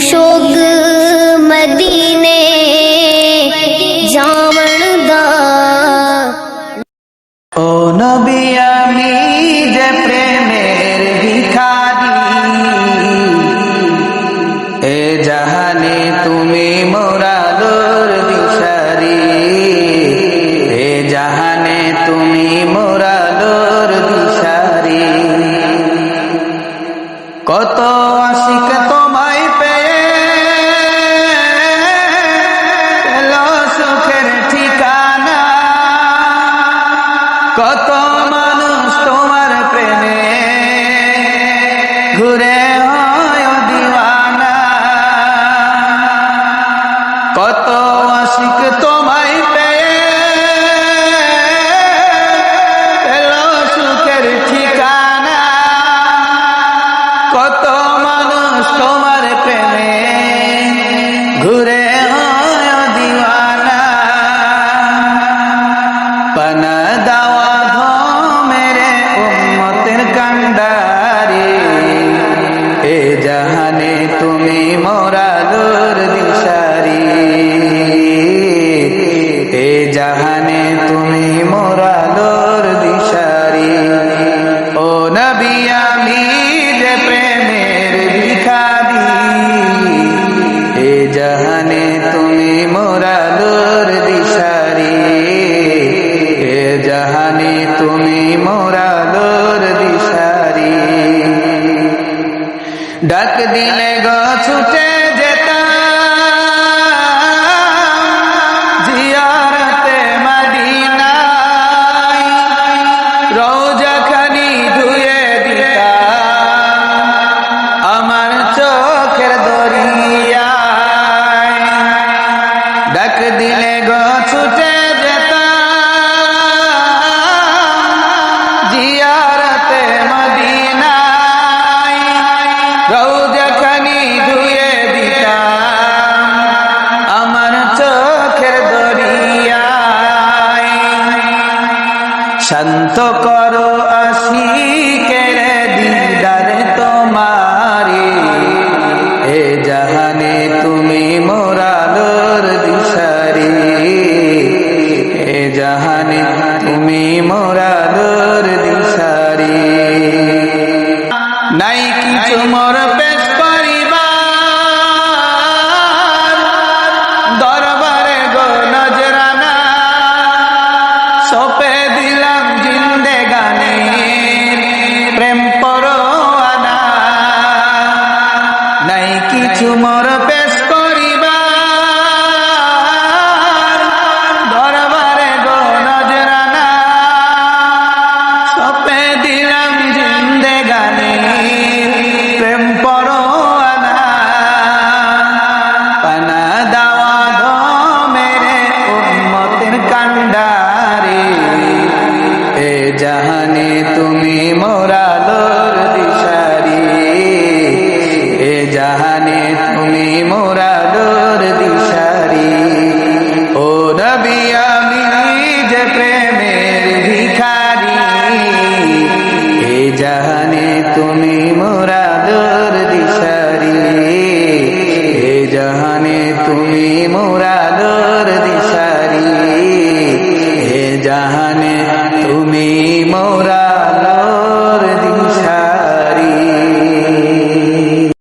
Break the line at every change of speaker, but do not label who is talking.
शोग मदीने जावण दा
ओ नबी अमी जे प्रेमेर भिखारी ए जहाने তুমি মোরালোর বিচারি এ জাহানে তুমি মোরা কত মানুষ তোমার প্রেমে। ঘুরে হয় দিওয়ানা। কত আশিক তোমায় পেয়ে। পেল সুখের ঠিকানা। কত মানুষ তোমার প্রেমে। ঘুরে হয় দিওয়ানা। পানা দাওয়া ডাক দিলে গো শান্ত করো আশিকের দিদারে তোমারে। এ জাহানে, তুমি মোরালোর দিশারি। এ জাহানে, তুমি মোরালোর দিশারি। নাই কিছু মোর প্রেম জাহানে তুমি মোরাদোর দিশারি। ও নবী, আমি যে প্রেমের ভিখারি। এ জাহানে তুমি মোরাদোর দিশারি। এ জাহানে তুমি মোরাদোর দিশারি। এ জাহানে তুমি